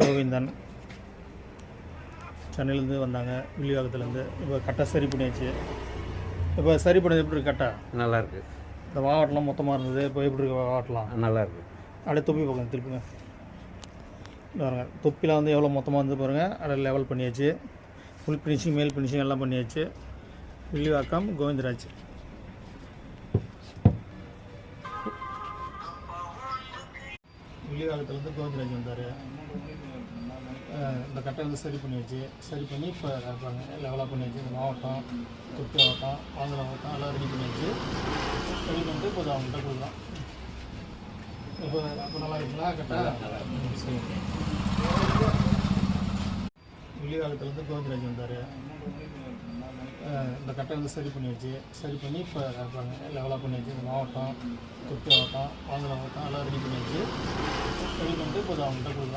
கோவிந்தன் சென்னையிலேருந்து வந்தாங்க வில்லிவாக்கத்துலேருந்து. இப்போ கட்டை சரி பண்ணியாச்சு. இப்போ சரி பண்ணது எப்படி இருக்கு கட்டை? நல்லா இருக்கு இந்த வாவட்டெலாம் மொத்தமாக இருந்தது இப்போ எப்படி இருக்கு வாவட்டலாம் நல்லா இருக்கு அப்படியே தொப்பி பக்கம் திருப்புங்க பாருங்க தொப்பிலாம் வந்து எவ்வளோ மொத்தமாக வந்து பாருங்கள் அதை லெவல் பண்ணியாச்சு. ஃபுல் ஃபினிஷிங் மேல் ஃபினிஷிங் எல்லாம் பண்ணியாச்சு. வில்லிவாக்கம் கோவிந்தராஜ். வில்லிவாக்கத்துலேருந்து கோவிந்தராஜ் வந்தார். இந்த கட்டை வந்து சரி பண்ணியாச்சு. சரி பண்ணி இப்போ லெவலாக பண்ணியாச்சு. இந்த மாவட்டம் தொப்பி மாவட்டம் ஆந்திர மாவட்டம் எல்லாம் ரெடி பண்ணியாச்சு. ரெடி பண்ணிட்டு இப்போ அவங்கள்ட்ட கொடுக்கலாம். இப்போ இப்போ நல்லா இருக்குங்களா கரெக்டாக சரி. வில்லிவாக்கத்துலேருந்து கோவிந்தராஜ் வந்தார். இந்த கட்டை வந்து சரி பண்ணியாச்சு. சரி பண்ணி இப்போ லெவலாக பண்ணியாச்சு. இந்த மாவட்டம் தொப்பி மாவட்டம் ஆந்திர மாவட்டம் எல்லாம் ரெடி பண்ணியாச்சு. ரெடி பண்ணிட்டு இப்போ அவங்கள்ட்ட கொடுக்கலாம்.